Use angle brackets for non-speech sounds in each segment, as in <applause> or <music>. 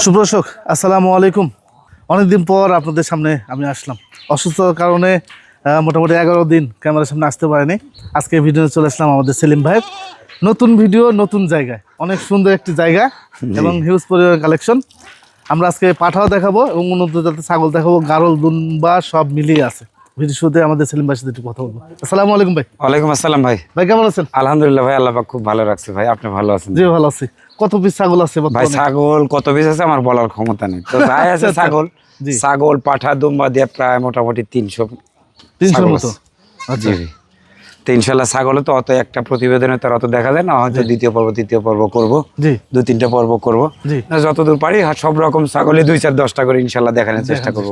সুপ্রশক আসসালামু আলাইকুম। অনেকদিন পর আপনাদের সামনে আমি আসলাম। অসুস্থতার কারণে মোটামুটি এগারো দিন ক্যামেরার সামনে আসতে পারেনি। আজকে ভিডিও চলে আসলাম আমাদের সেলিম ভাইয়ের নতুন ভিডিও নতুন জায়গায় অনেক সুন্দর একটি জায়গা এবং হিউজ পরিবার কালেকশন আমরা আজকে পাঠাও দেখাবো এবং উন্নত জাতের ছাগল দেখাবো। গারল দুম্বা সব মিলিয়ে আছে। ভিডিও শুরুতে আমাদের সেলিম ভাইয়ের সাথে একটু কথা বলব। আসসালামু আলাইকুম ভাই। ওয়ালাইকুম আসসালাম ভাই। ভাই কেমন আছেন? আলহামদুলিল্লাহ ভাই আল্লাহ খুব ভালো রাখছে ভাই। আপনি ভালো আছেন? জি ভালো আছি। কত পিস ছাগল আছে ভাই ছাগল কত পিস আছে আমার বলার ক্ষমতা নেই। তো যাই আছে আচ্ছা, ছাগল ছাগল পাঠা দুম্বা দিয়ে প্রায় মোটামুটি তিনশো তিনশোর মতো? আছে। তিনশালা ছাগল তো অত একটা প্রতিবেদনে তো আর অত দেখা যায় না হয়তো দ্বিতীয় পর্ব তৃতীয় পর্ব করব। দু তিনটা পর্ব করব। যতদূর পারি সব রকম ছাগলে দুই চার দশটা করে ইনশাল্লাহ দেখানোর চেষ্টা করব।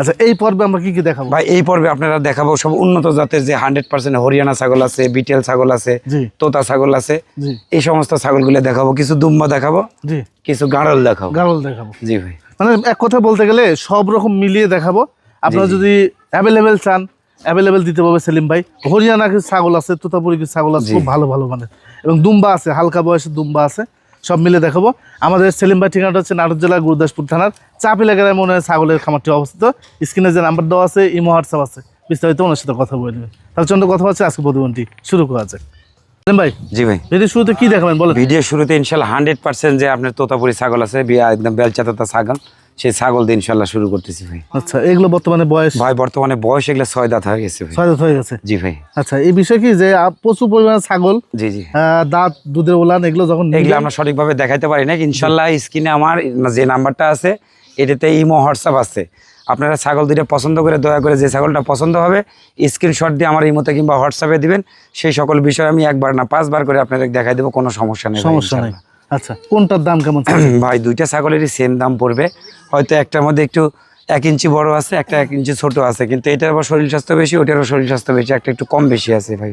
আচ্ছা এই পর্বে আমরা কি কি দেখাবো? ভাই এই পর্বে আপনারা দেখাবো সব উন্নত জাতের যে হান্ড্রেড পার্সেন্ট হরিয়ানা ছাগল আছে বিটেল ছাগল আছে তোতা ছাগল আছে এই সমস্ত ছাগলগুলো দেখাবো। কিছু দুম্বা দেখাবো কিছু গাড়ল দেখাবো। গাড়ল দেখাবো। জি ভাই। মানে এক কথা বলতে গেলে সব রকম মিলিয়ে দেখাবো। আপনারা যদি অ্যাভেলেবেল চান অ্যাভেলেবেল দিতে পারবে সেলিম ভাই। হরিয়ানা ছাগল আছে তোতাপুরি ছাগল আছে খুব ভালো ভালো মানে। এবং দুম্বা আছে হালকা বয়সের দুম্বা আছে সব মিলে দেখাবো। আমাদের সেলিম ভাই ঠিকানাটা হচ্ছে নাটোর জেলার গুরুদাসপুর থানার চাপিলা গ্রামে মনে হয় ছাগলের খামারটি অবস্থিত। স্ক্রিনে যে নাম্বার দেওয়া আছে ইমো হোয়াটসঅ্যাপ আছে। বিস্তারিত ওনার সাথে কথা বলে নেবেন। তাহলে চন্দ্র কথা হচ্ছে আজকে প্রতিবন্ধী শুরু করা যাক। ভাই জি ভাই। ভিডিও শুরুতে কি দেখাবেন বলেন। ভিডিও শুরুতে ইনশাল্লাহ হান্ড্রেড পার্সেন্ট যে আপনার তোতাপুরি ছাগল আছে একদম বেলচা তোতা ছাগল। সেই ছাগল দিয়ে ইনশাল্লাহ শুরু করতেছি ভাই। আচ্ছা এগুলো বর্তমানে বয়স? ভাই বর্তমানে বয়স এগুলো ছয় দাঁত হয়ে গেছে ভাই। ছয় দাঁত হয়ে গেছে? জি ভাই। আচ্ছা এই বিষয় কি যে প্রচুর পরিমাণে ছাগল জি জি। দাঁত দুধের ওলান এগুলো যখন এগুলো আমরা সঠিকভাবে দেখাইতে পারি না ইনশাল্লাহ স্ক্রিনে আমার যে নাম্বারটা আছে এটাতে ইমো হোয়াটসঅ্যাপ আছে। আপনারা ছাগল দুইটা পছন্দ করে দয়া করে যে ছাগলটা পছন্দ হবে স্ক্রিনশট দিয়ে আমার ইমোতে কিংবা হোয়াটসঅ্যাপে দিবেন। সেই সকল বিষয় আমি একবার না পাঁচবার করে আপনাদের দেখাই দেবো কোনো সমস্যা নেই সমস্যা নেই। আচ্ছা কোনটার দাম কেমন <clears throat> ভাই দুইটা ছাগলেরই সেম দাম পড়বে। হয়তো একটার মধ্যে একটু এক ইঞ্চি বড় আছে একটা এক ইঞ্চি ছোট আছে কিন্তু এটার আবার শরীর স্বাস্থ্য বেশি ওটারও শরীর স্বাস্থ্য বেশি একটা একটু কম বেশি আছে ভাই।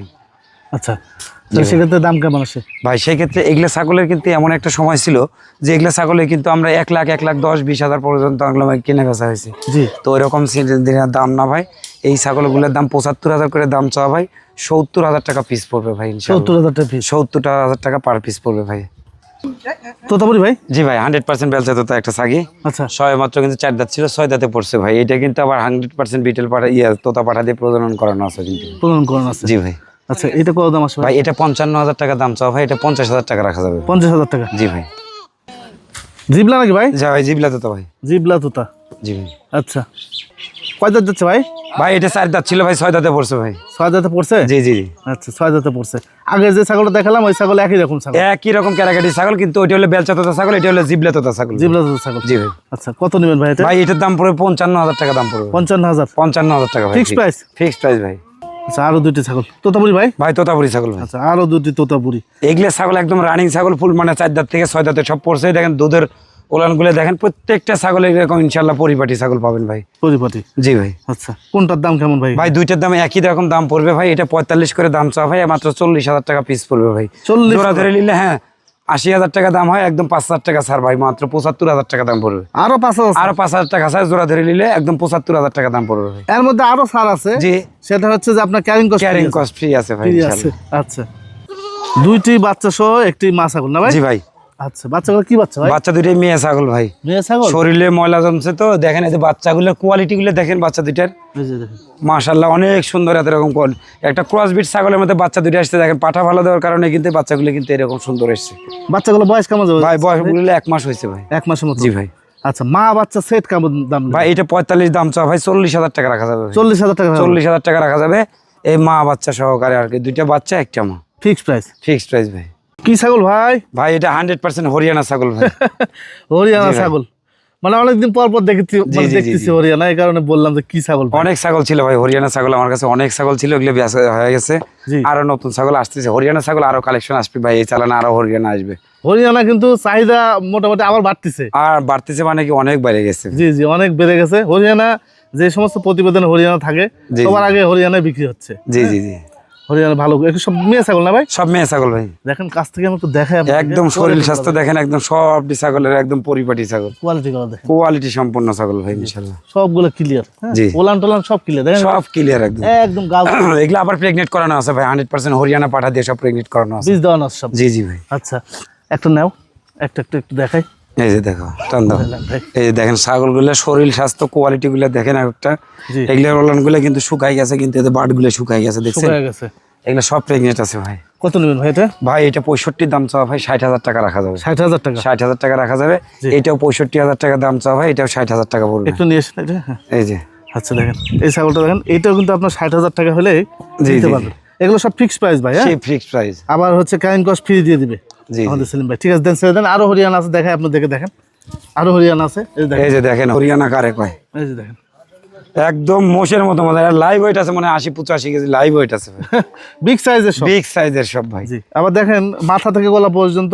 আচ্ছা সেক্ষেত্রে দাম কেমন আসে? ভাই সেই ক্ষেত্রে এগুলা ছাগলের কিন্তু এমন একটা সময় ছিল যে এগুলা ছাগলের কিন্তু আমরা এক লাখ এক লাখ দশ বিশ হাজার পর্যন্ত কিনে বেচা হয়েছে। জি। তো ওইরকম দাম না ভাই। এই ছাগলগুলোর দাম পঁচাত্তর হাজার করে দাম চাওয়া ভাই সত্তর হাজার টাকা পিস পড়বে ভাই সত্তর হাজার টাকা পিস সত্তর হাজার টাকা পার পিস পড়বে ভাই। তোতাপুরি ভাই? জি ভাই হান্ড্রেড পার্সেন্ট বেলচা তো একটা ছাগি আচ্ছা। ছয় মাত্র কিন্তু চার দাঁত ছিল ছয় দাঁতে পড়ছে ভাই। এটা কিন্তু আবার হান্ড্রেড পার্সেন্ট বিটেল পাঠা ইয়ে তোতা পাঠা দিয়ে প্রজনন করানো আছে কিন্তু। প্রদান করুন আছে। জি ভাই। আচ্ছা এটা কত দাম আসবে? ভাই এটা পঞ্চান্ন হাজার টাকা দাম চাও ভাই এটা পঞ্চাশ হাজার টাকা রাখা যাবে। পঞ্চাশ হাজার টাকা? জি ভাই। জিবলা নাকি ভাই? যা ভাই জিবলা তো ভাই। জিবলা তোতা। জি ভাই। আচ্ছা। কয় দাঁত যাচ্ছে ভাই? ভাই এটা চার দাঁত ছিল ভাই ছয় দাঁতে পড়ছে ভাই। ছয় দাঁতে পড়ছে? জি জি জি। আচ্ছা ছয় দাঁতে পড়ছে। আগে যে ছাগলটা দেখালাম ওই ছাগল একই রকম ছাগল। একই রকম ক্যারাকাটি ছাগল কিন্তু ওইটা হলো বেলচা তোতা ছাগল এটা হলো জিবলা তোতা ছাগল। জিবলা তোতা ছাগল। জি ভাই। আচ্ছা কত নেবেন ভাই এটা? ভাই এটার দাম পড়বে পঞ্চান্ন হাজার টাকা দাম পড়বে। পঞ্চান্ন হাজার পঞ্চান্ন হাজার টাকা ভাই ফিক্সড প্রাইস ফিক্সড প্রাইস ভাই। আচ্ছা আরও দুইটি ছাগল। তোতাপুরি ভাই? ভাই তোতাপুরি ছাগল আচ্ছা আরও দুটি তোতাপুরি। এগুলো ছাগল একদম রানিং ছাগল ফুল মানে চার দাঁত থেকে ছয় দাঁতে সব পড়ছে। দেখেন দুধের ওলানগুলো দেখেন প্রত্যেকটা ছাগল এরকম ইনশাল্লাহ পরিপাটি ছাগল পাবেন ভাই। পরিপাটি? জি ভাই। আচ্ছা কোনটার দাম কেমন ভাই? ভাই দুইটার দামে একই রকম দাম পড়বে ভাই এটা পঁয়তাল্লিশ করে দাম চাওয়া ভাই মাত্র চল্লিশ হাজার টাকা পিস পড়বে ভাই। চল্লিশ ধরে নিলে হ্যাঁ আশি হাজার টাকা দাম হয় একদম পাঁচ হাজার টাকা ছাড় ভাই মাত্র পঁচাত্তর হাজার টাকা দাম পড়বে। আরও পাঁচ হাজার আরও পাঁচ হাজার টাকা ছাড় জোড়া ধরে নিলে একদম পঁচাত্তর হাজার টাকা দাম পড়বে এর মধ্যে আরও ছাড় আছে? জি। সেটা হচ্ছে যে আপনার carrying cost carrying cost free আছে ভাই। আচ্ছা। দুইটি বাচ্চা সহ একটি মা ছাগল না ভাই? জি ভাই। আচ্ছা বাচ্চাগুলো কি বাচ্চা ভাই? বাচ্চা দুইটাই মেয়ে ছাগল ভাই। মেয়ে ছাগল? শরীরে ময়লা জমছে তো দেখেন এই যে বাচ্চাগুলোর কোয়ালিটি গুলো দেখেন বাচ্চা দুইটার। মাশাল্লাহ অনেক সুন্দর এত রকম কোয়াল একটা ছাগলের মধ্যে বাচ্চা দুইটা আসছে দেখেন পাঠা ভালো দেওয়ার কারণে কিন্তু বাচ্চাগুলো কিন্তু এরকম সুন্দর এসছে। বাচ্চাগুলো বয়স কেমন যাবে? ভাই এক মাস হয়েছে ভাই। এক মাসের মতো? জি ভাই। আচ্ছা মা বাচ্চা সেট কেমন দাম ভাই এটা পঁয়তাল্লিশ দাম ভাই চল্লিশ হাজার টাকা রাখা যাবে চল্লিশ হাজার টাকা চল্লিশ হাজার টাকা রাখা যাবে। এই মা বাচ্চা সহকারে আর কি দুইটা বাচ্চা একটা মা। ফিক্স প্রাইস ফিক্সড প্রাইস ভাই। কি ছাগল ভাই? ভাই এটা হান্ড্রেড পার্সেন্ট হরিয়ানা ছাগল ভাই। <laughs> হরিয়ানা ছাগল। মানে অনেকদিন পর পর দেখেছি মানে দেখতেছি হরিয়ানা এই কারণে বললাম যে কি ছাগল অনেক ছাগল ছিল ভাই হরিয়ানা ছাগল আমার কাছে অনেক ছাগল ছিল ওগুলো হয়ে গেছে। আরও নতুন ছাগল আসতেছে হরিয়ানা ছাগল আরও কালেকশন আসবে ভাই এই চালানে আরও হরিয়ানা আসবে। হরিয়ানা কিন্তু চাহিদা মোটামুটি আবার বাড়তেছে। আর বাড়তেছে মানে কি অনেক বেড়ে গেছে। জি জি অনেক বেড়ে গেছে। হরিয়ানা যে সমস্ত প্রতিবেদন হরিয়ানা থাকে সবার আগে হরিয়ানায় বিক্রি হচ্ছে। জি জি জি। হরিয়ানা ভালো সব মেয়ে ছাগল না ভাই? সব মেয়ে ছাগল ভাই। দেখেন কাছ থেকে আমি একটু দেখাই একদম শরীর স্বাস্থ্য দেখেন একদম সবটি ছাগলের একদম পরিপাটি ছাগল। কোয়ালিটি গুলো দেখেন। কোয়ালিটি সম্পূর্ণ ছাগল ভাই ইনশাল্লাহ সবগুলো ক্লিয়ার জি। ওলান টোলান সব ক্লিয়ার দেখেন? সব ক্লিয়ার একদম। একদম গাল <clears throat> এগুলো আবার প্রেগনেন্ট করানো আছে ভাই হান্ড্রেড পার্সেন্ট হরিয়ানা পাঠা দিয়ে সব প্রেগনেন্ট করানো আছে। বীজ দেওয়ানো আছে সব। জি জি ভাই। আচ্ছা একটা নাও একটা একটু একটু দেখাই। এই যে দেখো টান দাও। এই যে দেখেন ছাগলগুলো শরীর স্বাস্থ্য কোয়ালিটি গুলো দেখেন একটা। এগুলো রোলানগুলো কিন্তু শুকাই গেছে কিন্তু এদের বাটগুলো শুকাই গেছে দেখছেন? এগুলো সব প্রেগনেন্ট আছে ভাই। কত নেবেন ভাই এটা? ভাই এটা পঁয়ষট্টির দাম চাওয়া ভাই ষাট হাজার টাকা রাখা যাবে। ষাট হাজার টাকা? ষাট হাজার টাকা রাখা যাবে। এটাও পঁয়ষট্টি হাজার টাকা দাম চাওয়া ভাই এটাও ষাট হাজার টাকা পড়বে। একটু নিয়ে এসেন হ্যাঁ। এই যে। আচ্ছা দেখেন এই ছাগলটা দেখেন এইটাও কিন্তু আপনার ষাট হাজার টাকা হলে দিতে পারবেন। এগুলো সব ফিক্সড প্রাইস ভাই হ্যাঁ? ফিক্সড প্রাইস আবার হচ্ছে কাইন কস্ট ফ্রি দিয়ে দিবে। আমাদের সেলিম ভাই। ঠিক আছে দেন ছেড়ে দেন। আরও হরিয়ানা আছে দেখায় আপনি দেখে দেখেন। আরও হরিয়ানা আছে এই যে দেখেন এই যে দেখেন। হরিয়ানা কারে কয়? এই যে দেখেন। একদম মোষের মতো মতো লাইভ ওয়েট আছে মানে আশি পঁচাশি কেজি লাইভ ওয়েট আছে বিগ সাইজের <laughs> সব। বিগ সাইজের সব ভাই। জি। আবার দেখেন মাথা থেকে গলা পর্যন্ত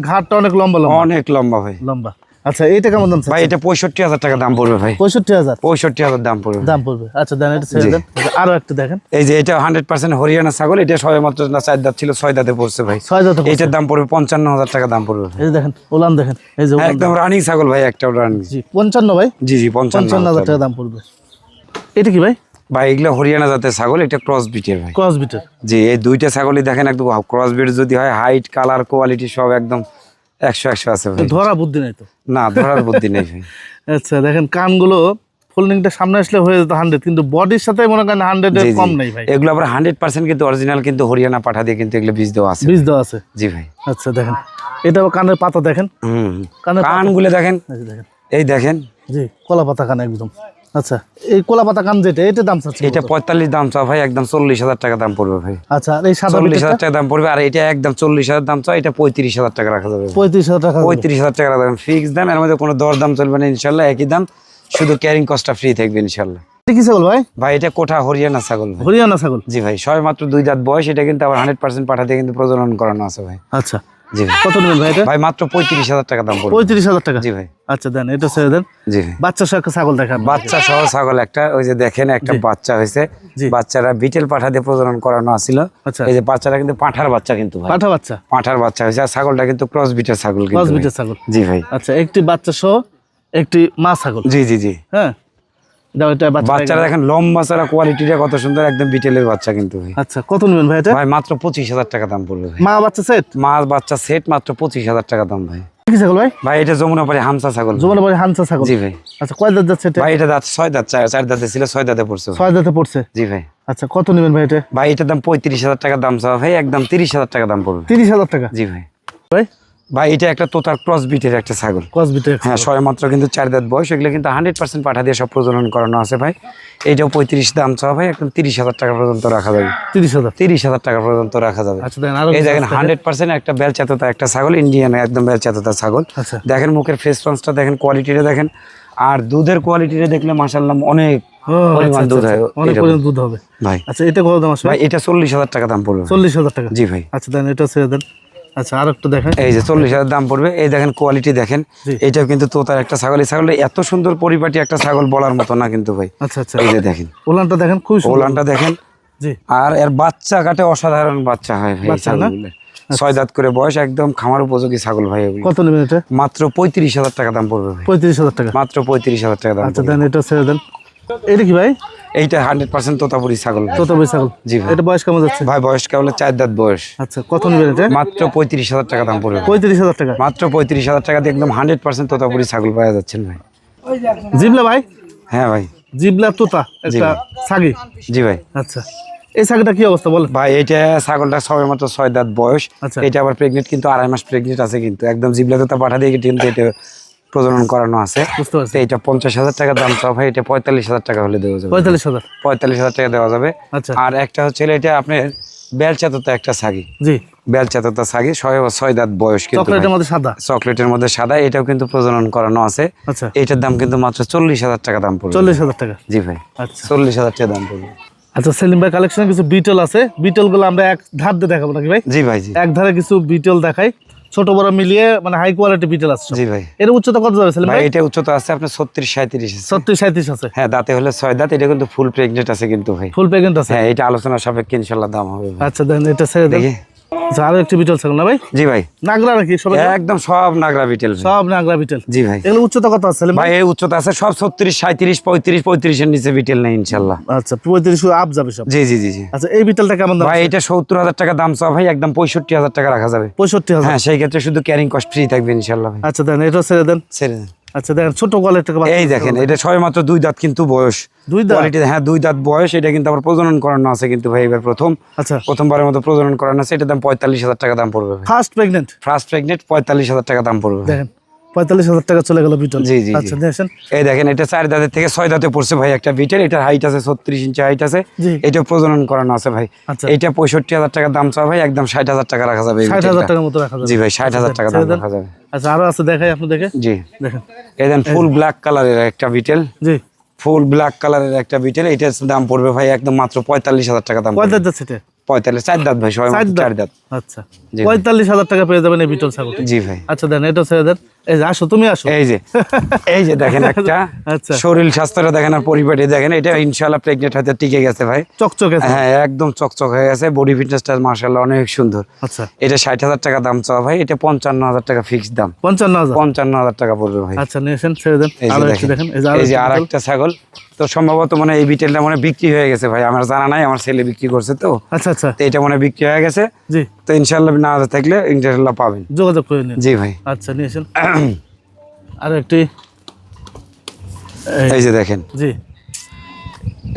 ঘাটটা অনেক লম্বা লম্বা। অনেক লম্বা ভাই। লম্বা। আচ্ছা এইটা কেমন দাম ভাই এটা পঁয়ষট্টি হাজার টাকা দাম পড়বে ভাই। পঁয়ষট্টি হাজার? পঁয়ষট্টি হাজার দাম পড়বে দাম পড়বে। আচ্ছা দেন এটা ছেড়ে দেন। আচ্ছা, আরও একটা দেখেন। এই যে এটা হান্ড্রেড পার্সেন্ট হরিয়ানা ছাগল এটা সবে মাত্র না চার দাঁত ছিল ছয় দাঁতে পড়ছে ভাই। ছয় দাঁত এটার দাম পড়বে পঞ্চান্ন হাজার টাকা দাম পড়বে এই দেখেন ওলান দেখেন। এই যে একদম রানিং ছাগল ভাই একটা রানিং। জি পঞ্চান্ন ভাই? জি জি পঞ্চান্ন হাজার টাকা দাম পড়বে। এটা কি ভাই? ভাই এগুলো হরিয়ানা জাতের ছাগল এটা ক্রস বিটের ভাই। ক্রস বিটের জি এই দুইটা ছাগলই দেখেন একদম ক্রস বিট যদি হয় হাইট কালার কোয়ালিটি সব একদম একশো একশো আছে ভাই। ধরা বুদ্ধি নাই তো? না ধরার বুদ্ধি নেই ভাই। <laughs> আচ্ছা দেখেন কানগুলো ফোল্ডিংটা সামনে আসলে হয়ে যেত হান্ড্রেড কিন্তু বডির সাথে মনে করেন হান্ড্রেড। কম নেই ভাই। এগুলো আবার হান্ড্রেড পার্সেন্ট কিন্তু অরিজিনাল কিন্তু হরিয়ানা পাঠা দিয়ে কিন্তু এগুলো বীজ দেওয়া আছে। বীজ দেওয়া আছে। জি ভাই। আচ্ছা দেখেন। এটা কানের পাতা দেখেন। হুম। কানগুলো দেখেন। এই দেখেন। এই দেখেন। জি কলা পাতা কান একদম। আচ্ছা এই কলা পাতা কান যেটা এটা দাম চাচ্ছে এটা পঁয়তাল্লিশ দাম চা ভাই একদম চল্লিশ হাজার টাকা দাম পড়বে ভাই। আচ্ছা এই সাদা চল্লিশ হাজার টাকা দাম পড়বে আর এটা একদম চল্লিশ হাজার দাম চা এটা পঁয়ত্রিশ হাজার টাকা রাখা যাবে। পঁয়ত্রিশ হাজার টাকা পঁয়ত্রিশ হাজার টাকা দাম ফিক্স দাম এর মধ্যে কোনো দর দাম চলবে না ইনশাল্লাহ একই দাম শুধু ক্যারিং কস্টটা ফ্রি থাকবে ইনশাল্লাহ কি ছাগল ভাই? ভাই এটা কোঠা হরিয়ানা ছাগল হরিয়ানা ছাগল? জি ভাই সবে মাত্র দুই দাঁত বয়স এটা কিন্তু আবার হান্ড্রেড পার্সেন্ট পাঠাতে কিন্তু প্রজনন করানো আছে ভাই। আচ্ছা জি ভাই। কত নেবেন ভাই এটা? ভাই মাত্র পঁয়ত্রিশ হাজার টাকা দাম পড়বে। পঁয়ত্রিশ হাজার টাকা? জি ভাই। আচ্ছা দেন এটা ছেড়ে দেন। জি ভাই। বাচ্চা সহ একটা ছাগল দেখান। বাচ্চা সহ ছাগল একটা ওই যে দেখেন একটা বাচ্চা হয়েছে। জি। বাচ্চারা বিটেল পাঠা দিয়ে প্রজনন করানো আছিল। আচ্ছা। এই যে কিন্তু পাঠার বাচ্চা কিন্তু ভাই। পাঠা বাচ্চা? পাঠার বাচ্চা হয়েছে। আর ছাগলটা কিন্তু ক্রস বিটের ছাগল কিন্তু ক্রস বিটের ছাগল। জি ভাই। আচ্ছা একটি বাচ্চা সহ একটি মা ছাগল। জি জি জি। হ্যাঁ? বাচ্চারা দেখেন লম্বা চারা কোয়ালিটিটা কত সুন্দর একদম বিটেলের বাচ্চা কিন্তু ভাই। আচ্ছা কত নেবেন ভাই এটা? ভাই মাত্র পঁচিশ হাজার টাকা দাম পড়বে মা বাচ্চা সেট মা বাচ্চা সেট মাত্র পঁচিশ হাজার টাকা দাম ভাই। কি ছাগল ভাই? ভাই এটা যমুনা পাড়ে হামসা ছাগল। জমানো বাড়ি হানসা ছাগল। জি ভাই। আচ্ছা কয় দাঁত যাচ্ছে এটা? ভাই এটা দাঁত ছয় দাঁত চার দাঁতে ছিল ছয় দাঁতে পড়ছে। ছয় দাঁতে পড়ছে? জি ভাই। আচ্ছা কত নেবেন ভাই এটা? ভাই এটার দাম পঁয়ত্রিশ হাজার টাকা দাম চাওয়া ভাই একদম তিরিশ হাজার টাকা দাম পড়বে। তিরিশ হাজার টাকা? জি ভাই। ভাই ভাই এটা একটা তোতার ক্রস বিটের একটা ছাগল। ক্রস বিটের হ্যাঁ ছয় মাত্র কিন্তু চার দাঁত বয়স এগুলো কিন্তু হান্ড্রেড পার্সেন্ট পাঠা দিয়ে সব প্রজনন করানো আছে ভাই। এইটাও পঁয়ত্রিশ দাম চাওয়া ভাই একদম তিরিশ হাজার টাকা পর্যন্ত রাখা যাবে। তিরিশ হাজার। তিরিশ হাজার টাকা পর্যন্ত রাখা যাবে। আচ্ছা দেখেন এই দেখেন হান্ড্রেড পার্সেন্ট একটা বেলচাততা একটা ছাগল ইন্ডিয়ান একদম বেলচাততা ছাগল। আচ্ছা। দেখেন মুখের ফেস ট্রান্সটা দেখেন কোয়ালিটিটা দেখেন। আর দুধের কোয়ালিটিটা দেখলে মাসাল্লাহ অনেক পরিমাণ আচ্ছা, দুধ হয়। অনেক পরিমাণ দুধ হবে। ভাই। আচ্ছা এটা কত দাম আসবে? ভাই এটা চল্লিশ হাজার টাকা দাম পড়বে। চল্লিশ হাজার টাকা। জি ভাই। আচ্ছা দেন এটা ছেড়ে দেন। আচ্ছা আর একটু দেখেন। এই যে চল্লিশ হাজার দাম পড়বে। এই দেখেন কোয়ালিটি দেখেন। এটাও কিন্তু তোতার একটা ছাগল। এই ছাগলটা এত সুন্দর পরিপাটি একটা ছাগল বলার মতো না কিন্তু ভাই। আচ্ছা আচ্ছা। এই যে দেখেন। ওলানটা দেখেন সুন্দর। ওলানটা দেখেন। আর এর বাচ্চা কাটে অসাধারণ বাচ্চা হয় ভাই না? ছাগলগুলো। ছয় দাঁত করে বয়স একদম খামার উপযোগী ছাগল ভাই কত নেবেন এটা? মাত্র পঁয়ত্রিশ হাজার টাকা দাম পড়বে পঁয়ত্রিশ হাজার টাকা। মাত্র পঁয়ত্রিশ হাজার টাকা দাম আচ্ছা দেন এটা ছেড়ে দেন। এটা কি ভাই? এইটা হান্ড্রেড পার্সেন্ট তোতাপুরি ছাগল বই ছাগল। জি ভাই। এটা বয়স কেমন যাচ্ছে? ভাই বয়স কেবল চার দাঁত বয়স। আচ্ছা কত নেবেন এটা? মাত্র পঁয়ত্রিশ হাজার টাকা দাম পড়বে। পঁয়ত্রিশ হাজার টাকা। মাত্র পঁয়ত্রিশ হাজার টাকা দিয়ে একদম হান্ড্রেড পার্সেন্ট তোতাপুরি ছাগল পাওয়া যাচ্ছেন ভাই। জিবলা ভাই? হ্যাঁ ভাই। জিবলা তোতা একটা ছাগি। জি ভাই। আচ্ছা এই ছাগিটা কি অবস্থা বলেন? ভাই এটা ছাগলটা সবে মাত্র ছয় দাঁত বয়স। আচ্ছা। এটা আবার প্রেগনেন্ট কিন্তু আড়াই মাস প্রেগনেন্ট আছে কিন্তু। একদম জিবলা তো পাঠা দিয়ে কিন্তু এটা প্রজনন করানো আছে। তো এটা পঞ্চাশ হাজার টাকা দাম চাও ভাই এটা পঁয়তাল্লিশ হাজার টাকা হলে দেওয়া যাবে। পঁয়তাল্লিশ হাজার। পঁয়তাল্লিশ হাজার টাকা দেওয়া যাবে। আচ্ছা। আর একটা হচ্ছে এটা আপনার বেলচাততা একটা ছাগি জি। বেলচাততা ছাগি ছয় ছয় দাঁত বয়স কিন্তু চকলেটের মধ্যে সাদা? চকলেটের মধ্যে সাদা এটাও কিন্তু প্রজনন করানো আছে। আচ্ছা। এটার দাম কিন্তু মাত্র চল্লিশ হাজার টাকা দাম পড়বে। চল্লিশ হাজার টাকা? জি ভাই। আচ্ছা। চল্লিশ হাজার টাকা দাম পড়বে। আচ্ছা সেলিম ভাই কালেকশনে কিছু বিটল আছে। বিটলগুলো আমরা এক ধার দিয়ে দেখাবো নাকি ভাই? জি ভাই জি। এক ধারে কিছু বিটল দেখাই। ছোট বড় মিলিয়ে মানে হাই কোয়ালিটি পিটেল আছে জি ভাই। এর উচ্চতা কত যাবে ছেলে ভাই ভাই? এটা উচ্চতা আছে আপনার ছত্রিশ সাঁত্রিশ ছত্রিশ সাঁত্রিশ আছে? হ্যাঁ দাঁতে হলে 6 দাঁত এটা কিন্তু ফুল প্রেগন্যান্ট আছে কিন্তু ভাই। ফুল প্রেগন্যান্ট আছে? হ্যাঁ এটা আলোচনা সাপেক্ষে ইনশাআল্লাহ দাম হবে। আচ্ছা দেন এটা ছেড়ে দেখি। আচ্ছা আরও একটি বিটল ছাগল না ভাই? জি ভাই। নাগরা নাকি সব একদম সব নাগরা বিটেল সব নাগরা বিটল জি ভাই। এগুলো উচ্চতা কত আছে ভাই এই উচ্চতা আছে সব ছত্রিশ সাঁত্রিশ পঁয়ত্রিশ পঁয়ত্রিশের নিচে বিটেল নেই ইনশাল্লাহ। আচ্ছা পঁয়ত্রিশ আপ যাবে সব। জি জি জি আচ্ছা এই বিটলটা কেমন দাম ভাই এটা সত্তর হাজার টাকা দাম চাও ভাই একদম পঁয়ষট্টি হাজার টাকা রাখা যাবে। পঁয়ষট্টি হাজার। হ্যাঁ সেই ক্ষেত্রে শুধু ক্যারিং কস্ট ফ্রি থাকবে ইনশাল্লাহ ভাই। আচ্ছা দেন এটা ছেড়ে দেন। ছেড়ে দেন। আচ্ছা দেখেন ছোট কোয়ালিটির এই দেখেন এটা সবে মাত্র দুই দাঁত কিন্তু বয়স। দুই দাঁত? কোয়ালিটি হ্যাঁ দুই দাঁত বয়স এটা কিন্তু আমার প্রজনন করানো আছে কিন্তু ভাই এবার প্রথম। আচ্ছা। প্রথমবারের মতো প্রজনন করানো আছে এটার দাম পঁয়তাল্লিশ হাজার টাকা দাম পড়বে ফার্স্ট প্রেগনেন্ট ফার্স্ট প্রেগনেন্ট পঁয়তাল্লিশ হাজার টাকা দাম পড়বে। দেখেন পঁয়তাল্লিশ হাজার টাকা চলে গেল বিটল। জি, জি। আচ্ছা দেখেন এই দেখেন এটা চার দাঁতের থেকে ছয় দাঁতে পড়ছে ভাই একটা বিটের এটার হাইট আছে ছত্রিশ ইঞ্চি হাইট আছে। এটা প্রজনন করানো আছে ভাই। আচ্ছা। এটা পঁয়ষট্টি হাজার টাকা দাম চাও ভাই একদম ষাট হাজার টাকা রাখা যাবে ষাট হাজার টাকার মতো রাখা যাবে। জি ভাই ষাট হাজার টাকা দাম রাখা যাবে। আচ্ছা আরও আছে দেখাই আপনি দেখে? জি। দেখেন। এই দেন ফুল ব্ল্যাক কালারের একটা বিটেল। জি। ফুল ব্ল্যাক কালারের একটা বিটেল। এটার দাম পড়বে ভাই একদম মাত্র পঁয়তাল্লিশ হাজার টাকা দাম। কয়দার যাচ্ছে পঁয়তাল্লিশ চার দাঁত ভাই সবাই চার দাঁত। আচ্ছা। পঁয়তাল্লিশ হাজার টাকা পেয়ে যাবেন এই বিটল ছাগলটি। জি ভাই। আচ্ছা দেন এটা ছেড়ে দেন। এই যে আসো তুমি আসো। এই যে এই যে দেখেন <laughs> একটা আচ্ছা। শরীর স্বাস্থ্যটা দেখেন আর পরিপাটি দেখেন এটা ইনশাল্লাহ প্রেগনেন্ট হয়তো টিকে গেছে ভাই। চকচকে হ্যাঁ একদম চকচক হয়ে গেছে বডি ফিটনেসটা মার্শাল্লাহ অনেক সুন্দর। আচ্ছা। এটা ষাট হাজার টাকা দাম চাওয়া ভাই এটা পঞ্চান্ন হাজার টাকা ফিক্স দাম। পঞ্চান্ন হাজার? পঞ্চান্ন হাজার টাকা পড়বে ভাই। আচ্ছা নিয়ে ছেড়ে দেন। এই যে আরও একটু ছাগল। তো সম্ভবত মানে এই বিটেলটা মানে বিক্রি হয়ে গেছে ভাই আমার জানা নাই আমার ছেলে বিক্রি করছে তো। আচ্ছা আচ্ছা। এটা মানে বিক্রি হয়ে গেছে। জি। তো ইনশাল্লাহ না থাকলে ইনশাল্লাহ পাবেন। যোগাযোগ করে নিন। জি ভাই। আচ্ছা নিয়ে এসেন <coughs> <clears throat> আরও একটি। এই- যে দেখেন। জি।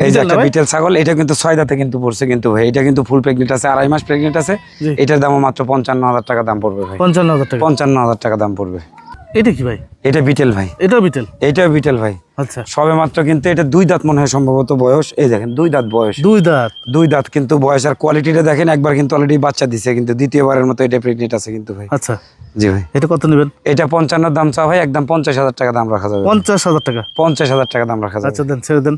এই যে একটা বিটেল ছাগল এটা কিন্তু ছয় দাঁতে কিন্তু পড়ছে কিন্তু ভাই। এটা কিন্তু ফুল প্রেগনেন্ট আছে আড়াই মাস প্রেগনেন্ট আছে। এটার দাম মাত্র পঞ্চান্ন হাজার টাকা দাম পড়বে ভাই। পঞ্চান্ন হাজার টাকা। পঞ্চান্ন হাজার টাকা দাম পড়বে। এটা কি ভাই? এটা বিটেল ভাই। এটাও বিটেল? এটাও বিটেল ভাই। আচ্ছা। সবে মাত্র কিন্তু এটা দুই দাঁত মনে হয় সম্ভবত বয়স। এই দেখেন দুই দাঁত বয়স। দুই দাঁত? দুই দাঁত কিন্তু বয়স। আর কোয়ালিটিটা দেখেন একবার কিন্তু অলরেডি বাচ্চা দিছে কিন্তু দ্বিতীয়বারের মতো এটা প্রেগনেন্ট আছে কিন্তু ভাই। আচ্ছা। জি ভাই। এটা কত নেবেন? এটা পঞ্চান্ন দাম চা ভাই একদম পঞ্চাশ হাজার টাকা দাম রাখা যাবে পঞ্চাশ হাজার টাকা? পঞ্চাশ হাজার টাকা দাম রাখা যাবে। আচ্ছা দেন ছেড়ে দেন।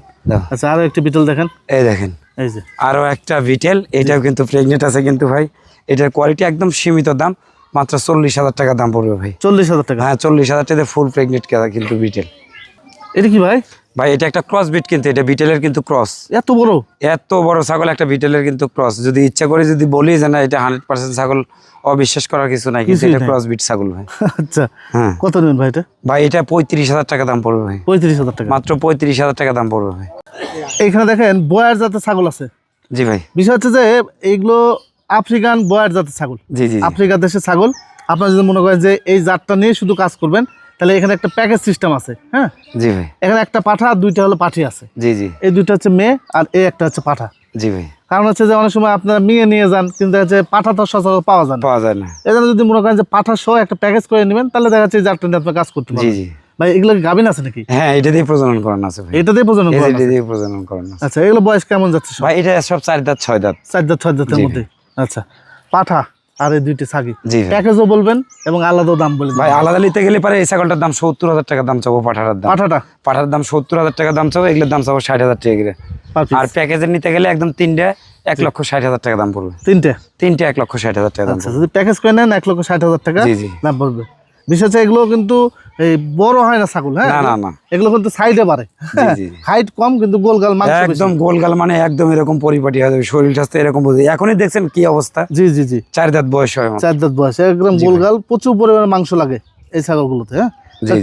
আচ্ছা আরও একটি বিটল দেখেন। এই দেখেন। এই যে। আরও একটা বিটেল এটাও কিন্তু প্রেগনেন্ট আছে কিন্তু ভাই। এটার কোয়ালিটি একদম সীমিত দাম। মাত্র চল্লিশ হাজার টাকা দাম পড়বে ভাই। চল্লিশ হাজার টাকা? হ্যাঁ চল্লিশ হাজার টাকা ফুল প্রেগনেন্ট কিন্তু বিটেল এটা কি ভাই? ভাই এটা একটা ক্রস বিট কিন্তু এটা বিটেলের কিন্তু ক্রস এত বড়? এত বড় ছাগল একটা বিটেলের কিন্তু ক্রস যদি ইচ্ছা করে যদি বলি যে না এটা হান্ড্রেড পার্সেন্ট ছাগল অবিশ্বাস করার কিছু নাই কিন্তু এটা ক্রস বিট ছাগল ভাই। আচ্ছা হ্যাঁ। কত নেবেন ভাই এটা? ভাই এটা পঁয়ত্রিশ হাজার টাকা দাম পড়বে ভাই। পঁয়ত্রিশ হাজার টাকা। মাত্র পঁয়ত্রিশ হাজার টাকা দাম পড়বে ভাই। এখানে দেখেন বয়ার জাতের ছাগল আছে। জি ভাই। বিষয় হচ্ছে যে এইগুলো আফ্রিকান বয়ার জাতের ছাগল। জি জি জি। আফ্রিকা দেশের ছাগল। আপনারা যদি মনে করেন যে এই জাতটা নিয়ে শুধু কাজ করবেন তাহলে এখানে একটা প্যাকেজ সিস্টেম আছে হ্যাঁ? জি ভাই। এখানে একটা পাঠা আর দুইটা হলো পাঠি আছে। জি জি। এই দুইটা হচ্ছে মেয়ে আর এই একটা হচ্ছে পাঠা। জি ভাই। কারণ হচ্ছে যে অনেক সময় আপনারা মেয়ে নিয়ে যান কিন্তু যাচ্ছে পাঠা তো সচরাচর পাওয়া যায় না। পাওয়া যায় না। জন্য যদি মনে করেন যে পাঠা সহ একটা প্যাকেজ করে নেবেন তাহলে দেখা যাচ্ছে এই জাতটা নিয়ে আপনার কাজ করতে জি পারবেন। জি। ভাই এগুলো কি গাভিন আছে নাকি? হ্যাঁ এটা দিয়ে প্রজনন করানো আছে ভাই। এটাতেই প্রজনন এই যে করানো এটা দিয়ে প্রজনন করানো আছে। আচ্ছা এগুলো বয়স কেমন যাচ্ছে ভাই এটা সব চার দাঁত ছয় দাঁত। চার দাঁত ছয় দাঁতের মধ্যে। আচ্ছা পাঠা আর এই দুইটি ছাগি। প্যাকেজও বলবেন এবং আলাদা দাম বলে ভাই আলাদা নিতে গেলে পারে এই ছাগলটার দাম সত্তর হাজার টাকা দাম চাবো পাঠাটার দাম। পাঠাটা? পাঠার দাম সত্তর হাজার টাকা দাম চাবো এগুলোর দাম চাবো ষাট হাজার টাকা করে। আর প্যাকেজে নিতে গেলে একদম তিনটে এক লক্ষ ষাট হাজার টাকা দাম পড়বে। তিনটে? তিনটে এক লক্ষ ষাট হাজার টাকা দাম আচ্ছা যদি প্যাকেজ করে নেন এক লক্ষ ষাট হাজার টাকা। দাম পড়বে। বিশেষ এগুলো কিন্তু এই বড় হয় না ছাগল হ্যাঁ? না, না। এগুলো কিন্তু সাইডে পারে। হাইট <laughs> কম কিন্তু গোলগাল মাংস একদম গোলগাল মানে একদম এরকম পরিপাটি হয়ে যাবে শরীর স্বাস্থ্য এরকম বুঝে। এখনই দেখছেন কি অবস্থা? জি জি জি। চার দাঁত বয়স হয় চার দাঁত বয়স একদম গোলগাল প্রচুর পরিমাণে মাংস লাগে এই ছাগলগুলোতে হ্যাঁ।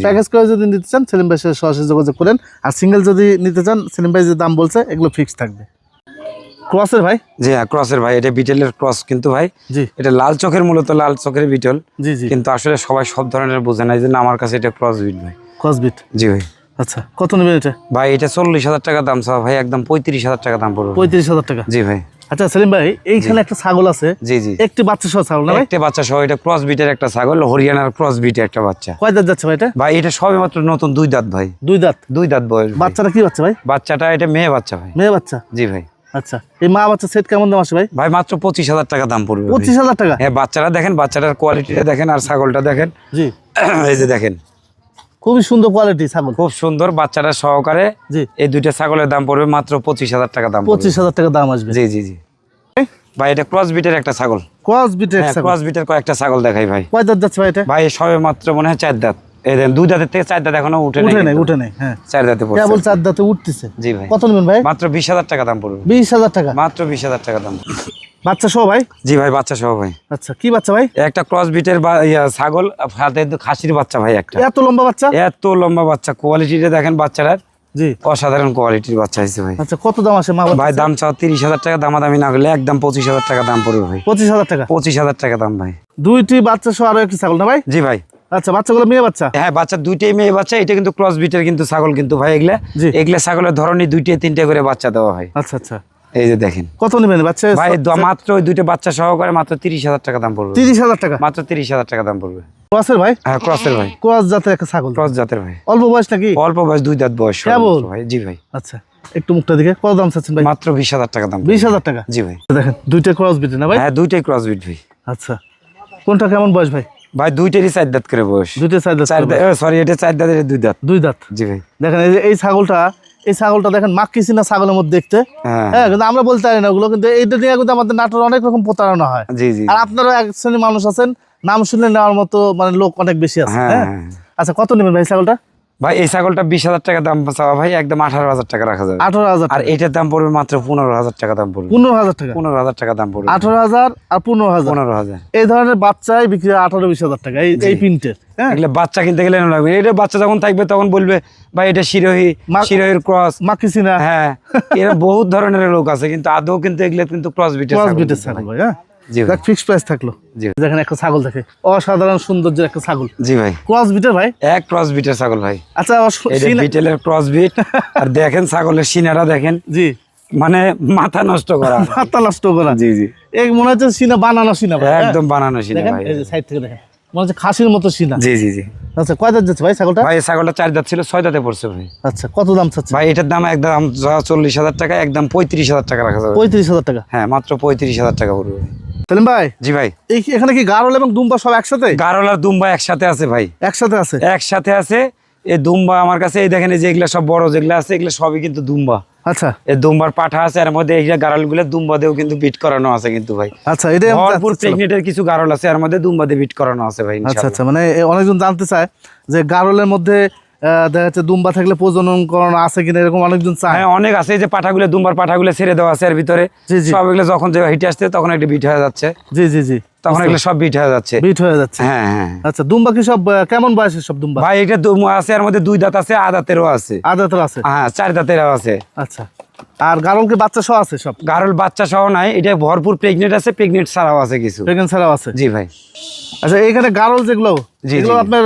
প্যাকেজ করে যদি নিতে চান সেলিম ভাই সরাসরি যোগাযোগ করেন। আর সিঙ্গেল যদি নিতে চান সেলিম ভাই যে দাম বলছে এগুলো ফিক্স থাকবে। ক্রসের ভাই? জি হ্যাঁ ক্রসের ভাই এটা বিটেলের ক্রস কিন্তু ভাই। জি। এটা লাল চোখের মূলত লাল চোখের বিটল। জি জি। কিন্তু আসলে সবাই সব ধরনের বোঝে না এই জন্য আমার কাছে এটা ক্রস বিট ভাই। Cross breed? জি ভাই। আচ্ছা কত নেবেন এটা? ভাই এটা চল্লিশ হাজার টাকা দাম চাওয়া ভাই একদম পঁয়ত্রিশ হাজার টাকা দাম পড়বে পঁয়ত্রিশ হাজার টাকা? জি ভাই। আচ্ছা সেলিম ভাই এইখানে একটা ছাগল আছে। জি জি। একটি বাচ্চা সহ ছাগল না ভাই? একটা বাচ্চা সহ এটা ক্রস বিটের একটা ছাগল হরিয়ানার ক্রস বিটের একটা বাচ্চা। কয় দাঁত যাচ্ছে ভাই এটা? ভাই এটা সবে মাত্র নতুন দুই দাঁত ভাই। দুই দাঁত? দুই দাঁত বয়স বাচ্চাটা কি বাচ্চা ভাই? বাচ্চাটা এটা মেয়ে বাচ্চা ভাই। মেয়ে বাচ্চা? জি ভাই। আচ্ছা এই মা বাচ্চা সেট কেমন দাম ভাই? ভাই মাত্র পঁচিশ হাজার টাকা দাম পড়বে পঁচিশ হাজার টাকা? হ্যাঁ বাচ্চারা দেখেন বাচ্চাটার কোয়ালিটিটা দেখেন আর ছাগলটা দেখেন। জি। এই যে দেখেন। খুবই সুন্দর কোয়ালিটি ছাগল। খুব সুন্দর বাচ্চাটা সহকারে জি। এই দুইটা ছাগলের দাম পড়বে মাত্র পঁচিশ হাজার টাকা দাম পঁচিশ হাজার টাকা দাম আসবে। জি জি জি। ভাই এটা ক্রস বিটের একটা ছাগল। ক্রস বিটের ক্রস বিটের কয়েকটা ছাগল দেখাই ভাই। কয় দাঁত যাচ্ছে ভাই এটা? ভাই সবে মাত্র মনে হয় চার দাঁত। এই দেন দুই দাঁতের থেকে চার দাঁত এখনও উঠে উঠে নেই নেই উঠে নেই হ্যাঁ। চার দাঁতে পড়ছে। কেবল চার দাঁতে উঠতেছে। জি ভাই। কত নেবেন ভাই? মাত্র বিশ হাজার টাকা দাম পড়বে। বিশ হাজার টাকা? মাত্র বিশ হাজার টাকা দাম। বাচ্চা সহ ভাই? জি ভাই বাচ্চা সহ ভাই। আচ্ছা কি বাচ্চা ভাই? একটা ক্রস বিটের ছাগল হাতে খাসির বাচ্চা ভাই একটা। এত লম্বা বাচ্চা? এত লম্বা বাচ্চা। কোয়ালিটিটা দেখেন বাচ্চাটার। জি। অসাধারণ কোয়ালিটির বাচ্চা হয়েছে ভাই। আচ্ছা কত দাম আছে মা ভাই দাম চাও তিরিশ হাজার টাকা দামাদামি না করলে একদম পঁচিশ হাজার টাকা দাম পড়বে ভাই। পঁচিশ হাজার টাকা? পঁচিশ হাজার টাকা দাম ভাই। দুইটি বাচ্চা সহ আরও একটি ছাগল না ভাই? জি ভাই। আচ্ছা বাচ্চাগুলো মেয়ে বাচ্চা? হ্যাঁ বাচ্চা দুইটাই মেয়ে বাচ্চা এটা কিন্তু ক্রস বিটের কিন্তু ছাগল কিন্তু ভাই এগুলা। এগুলা ছাগলের ধরনই দুইটা তিনটে করে বাচ্চা দেওয়া হয়। আচ্ছা আচ্ছা। এই যে দেখেন। কত নেবেন বাচ্চা? ভাই মাত্র ওই দুইটা বাচ্চা সহকারে মাত্র তিরিশ হাজার টাকা দাম পড়বে। তিরিশ হাজার টাকা? মাত্র তিরিশ হাজার টাকা দাম পড়বে। ক্রসের ভাই? হ্যাঁ ক্রসের ভাই। ক্রস জাতের একটা ছাগল। ক্রস জাতের ভাই। অল্প বয়স নাকি? অল্প বয়স দুই দাঁত বয়স ভাই। জি ভাই। আচ্ছা একটু মুখটা দিকে কত দাম চাচ্ছেন ভাই? মাত্র বিশ হাজার টাকা দাম বিশ হাজার টাকা? জি ভাই। দেখেন দুইটা ক্রস বিটে না ভাই? হ্যাঁ দুইটাই ক্রস বিট ভাই। আচ্ছা কোনটা কেমন বয়স ভাই? ভাই দুইটারই চার দাঁত করে বয়স। দুইটা চার দাঁত সরি এটা চার দাঁত এটা দুই দাঁত। দুই দাঁত? জি ভাই। দেখেন এই যে এই ছাগলটা এই ছাগলটা দেখেন মাক্কিসি না ছাগলের মধ্যে দেখতে? হ্যাঁ। হ্যাঁ কিন্তু আমরা বলতে পারি না ওগুলো কিন্তু এইটা নিয়ে কিন্তু আমাদের নাটোর অনেক রকম প্রতারণা হয়। জি জি। আর আপনারা এক শ্রেণির মানুষ আছেন নাম শুনে নেওয়ার মতো মানে লোক অনেক বেশি আছে হ্যাঁ হ্যাঁ? হ্যাঁ। আচ্ছা কত নেবেন ভাই ছাগলটা? ভাই এই ছাগলটা বিশ হাজার টাকা দাম চাওয়া ভাই একদম আঠারো হাজার টাকা রাখা যাবে আঠারো হাজার আর এটার দাম পড়বে মাত্র পনেরো হাজার টাকা দাম পড়বে। পনেরো হাজার টাকা। পনেরো হাজার টাকা দাম পড়বে। আঠারো হাজার আর পনেরো হাজার। পনেরো হাজার। এই ধরনের বাচ্চাই বিক্রি হয় আঠারো বিশ হাজার টাকা এই প্রিন্টের হ্যাঁ? এগুলো বাচ্চা কিনতে গেলে লাগবে। এটা বাচ্চা যখন থাকবে তখন বলবে ভাই এটা শিরোহী শিরোহীর ক্রস মাক্কিসি না। হ্যাঁ। এরা বহুত ধরনের লোক আছে কিন্তু আদৌ কিন্তু এগুলো কিন্তু ক্রস বিটের ক্রস বিটের ছাগল। ভাই হ্যাঁ? জি ভাই। দেখ প্রাইস থাকল। জি দেখেন একটা ছাগল দেখে। অসাধারণ সৌন্দর্যের একটা ছাগল। জি ভাই। ক্রস বিটের ভাই? এক ক্রস বিটের ছাগল ভাই। আচ্ছা অস- এটা সিনা- বিটেলের ক্রস বিট <laughs> আর দেখেন ছাগলের সিনারা দেখেন। জি। মানে মাথা নষ্ট করা। <laughs> মাথা নষ্ট করা। জি জি। মনে হচ্ছে সিনা বানানো সিনা হ্যাঁ? একদম বানানো সিনা ভাই। সাইড থেকে দেখেন। মনে হচ্ছে খাসির মতো সিনা। জি জি জি। আচ্ছা কয় দাঁত যাচ্ছে ভাই ছাগলটা? ভাই ছাগলটা চার দাঁত ছিল ছয় দাঁতে পড়ছে ভাই। আচ্ছা কত দাম চাচ্ছে? ভাই এটার দাম একদম চল্লিশ হাজার টাকা একদম পঁয়ত্রিশ হাজার টাকা রাখা যাবে। পঁয়ত্রিশ হাজার টাকা। হ্যাঁ মাত্র পঁয়ত্রিশ হাজার টাকা পড়বে। ভাই। সেলিম ভাই জি ভাই। এখানে কি গারল এবং দুম্বা সব একসাথে? গারল আর দুম্বা একসাথে আছে ভাই। একসাথে আছে? একসাথে আছে। এই দুম্বা আমার কাছে এই দেখেন যে এগুলা সব বড় যেগুলো আছে এগুলো সবই কিন্তু দুম্বা। আচ্ছা। এই দুম্বার পাঠা আছে এর মধ্যে দুম্বা দিয়েও কিন্তু বিট করানো আছে কিন্তু ভাই। আচ্ছা এটাই ভরপুর প্রেগনেটের কিছু গারল আছে এর মধ্যে দুম্বা দিয়ে বিট করানো আছে ভাই আচ্ছা আচ্ছা মানে অনেকজন জানতে চায় যে গারলের মধ্যে দেখা যাচ্ছে দুম্বা থাকলে প্রজনন করানো আছে কিনা এরকম অনেকজন চায়। হ্যাঁ অনেক আছে এই যে পাঠাগুলো দুম্বার পাঠাগুলো ছেড়ে দেওয়া আছে এর ভিতরে। সব এগুলো যখন হিটে আসছে তখন একটা বিট হয়ে যাচ্ছে। জি জি জি। তখন এগুলো সব বিট হয়ে যাচ্ছে। বিট হয়ে যাচ্ছে। হ্যাঁ হ্যাঁ। আচ্ছা দুম্বা কি সব কেমন বয়সের সব দুম্বা? ভাই এটা দুম্বা আছে এর মধ্যে দুই দাঁত আছে আদাতেরও আছে। আদাতেরও আছে। হ্যাঁ চার দাঁতেরও আছে। আচ্ছা। আর গারল কি বাচ্চা সহ আছে সব? গারল বাচ্চা সহ নাই এটা ভরপুর প্রেগনেন্ট আছে প্রেগনেন্ট ছাড়াও আছে কিছু। প্রেগনেন্ট ছাড়াও আছে? জি ভাই। আচ্ছা এইখানে গারল যেগুলো জি, এগুলো আপনার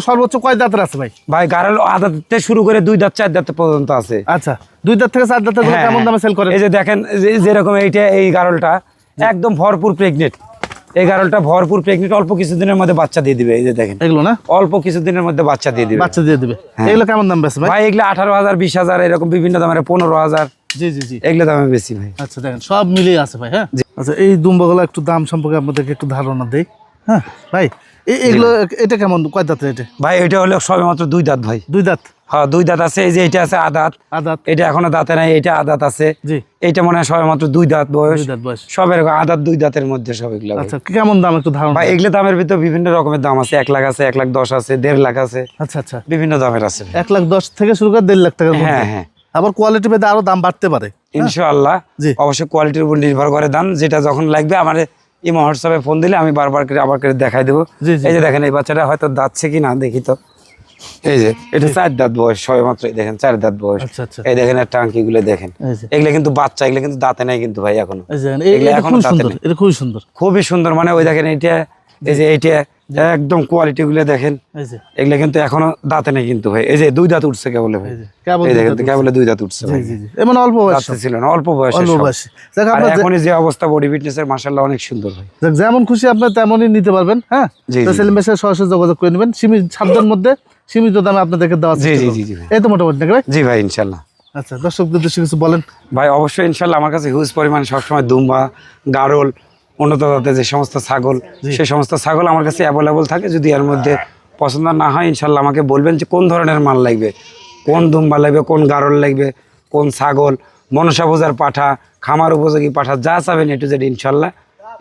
সর্বোচ্চ কয় দাঁতের আছে ভাই? ভাই গারল আদাতে শুরু করে দুই দাঁত চার দাঁত পর্যন্ত আছে। আচ্ছা দুই দাঁত থেকে চার দাঁতেরগুলো হ্যাঁ, কেমন দামে সেল করে এই যে দেখেন যে- যেরকম এইটা এই গারলটা একদম ভরপুর প্রেগনেন্ট এই গারলটা ভরপুর প্রেগনেন্ট অল্প কিছুদিনের মধ্যে বাচ্চা দিয়ে দিবে এই যে দেখেন। এগুলো না? অল্প কিছুদিনের মধ্যে বাচ্চা দিয়ে দিবে। বাচ্চা দিয়ে দিবে। হ্যাঁ। এগুলো কেমন দাম বেছে ভাই? ভাই এগুলো আঠারো হাজার বিশ হাজার এরকম বিভিন্ন দামের পনেরো হাজার। জি জি জি। এগুলো দামে বেশি ভাই। আচ্ছা দেখেন সব মিলিয়ে আছে ভাই হ্যাঁ? আচ্ছা এই দুম্বাগুলো একটু দাম সম্পর্কে আপনাদেরকে একটু ধারণা দেই হ্যাঁ? ভাই এই এগুলো এটা কেমন কয় দাঁতের এটা? ভাই এটা হলো সবে মাত্র দুই দাঁত ভাই। দুই দাঁত? হ্যাঁ দুই দাঁত আছে এই যে এটা আছে আদাত। আদাত। এটা এখনও দাঁতে নাই এটা আদাত আছে। জি। এইটা মনে হয় সবে মাত্র দুই দাঁত বয়স। দুই দাঁত বয়স। সব এরকম আদাত দুই দাঁতের মধ্যে সব এগুলো। আচ্ছা কেমন দাম একটু ধারণা ভাই এগুলো দামের ভিতর বিভিন্ন রকমের দাম আছে। এক লাখ আছে এক লাখ দশ আছে দেড় লাখ আছে। আচ্ছা আচ্ছা। বিভিন্ন দামের আছে। এক লাখ দশ থেকে শুরু করে দেড় লাখ টাকার হ্যাঁ হ্যাঁ। আবার কোয়ালিটি ভেদে আরও দাম বাড়তে পারে ইনশাআল্লাহ। জি। অবশ্যই কোয়ালিটির উপর নির্ভর করে দাম। যেটা যখন লাগবে আমার এই হোয়াটসঅ্যাপে ফোন দিলে আমি বারবার করে আবার করে দেখাই দেবো। এই যে দেখেন এই বাচ্চাটা হয়তো দাঁতছে কি না দেখি তো। এই যে এটা চার দাঁত বয়স সবে মাত্র দেখেন চার দাঁত বয়স। আচ্ছা আচ্ছা। এই দেখেন এর টাঙ্কি গুলো দেখেন এগুলো কিন্তু বাচ্চা এগুলো কিন্তু দাঁতে নাই কিন্তু ভাই এখনও। এটা এখনও খুবই দাঁতে সুন্দর এটা খুবই সুন্দর। খুবই সুন্দর মানে ওই দেখেন এইটা এই যে এইটা একদম কোয়ালিটি গুলো দেখেন। এগুলো কিন্তু এখনও দাঁতে নেই কিন্তু ভাই। এই যে দুই দাঁত উঠছে কেবল ভাই। এই কেবল দুই দেখেন দাঁত কেবল দুই দাঁত উঠছে ভাই। এমন অল্প বয়স ছিল না অল্প বয়সে অল্প বয়সী। আপনার যে- যে অবস্থা বডি ফিটনেসের মাশাআল্লাহ অনেক সুন্দর ভাই। যেমন খুশি আপনি তেমনই নিতে পারবেন হ্যাঁ? সেলিম ভাইয়ের সরাসরি যোগাযোগ করে নেবেন। সীমিত সাধ্যের মধ্যে সীমিত দামে আপনাদেরকে দেওয়া জি, জি, জি। এই তো মোটামুটি নাকি ভাই? জি ভাই ইনশাল্লাহ। আচ্ছা দর্শকদের উদ্দেশ্যে কিছু বলেন। ভাই অবশ্যই ইনশাল্লাহ আমার কাছে হিউজ পরিমাণে সবসময় দুম্বা গারল উন্নত জাতের যে সমস্ত ছাগল সেই সমস্ত ছাগল আমার কাছে অ্যাভেলেবল থাকে। যদি এর মধ্যে পছন্দ না হয় ইনশাল্লাহ আমাকে বলবেন যে কোন ধরনের মাল লাগবে। কোন দুম্বা লাগবে কোন গারল লাগবে কোন ছাগল মনসা পূজার পাঠা খামার উপযোগী পাঠা যা চাবেন এটু জেড ইনশাল্লাহ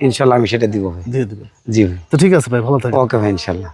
ইনশাল্লাহ আমি সেটা দিব ভাই। দিয়ে দেবেন। জি ভাই। তো ঠিক আছে ভাই ভালো থাকবে ওকে ভাই ইনশাল্লাহ।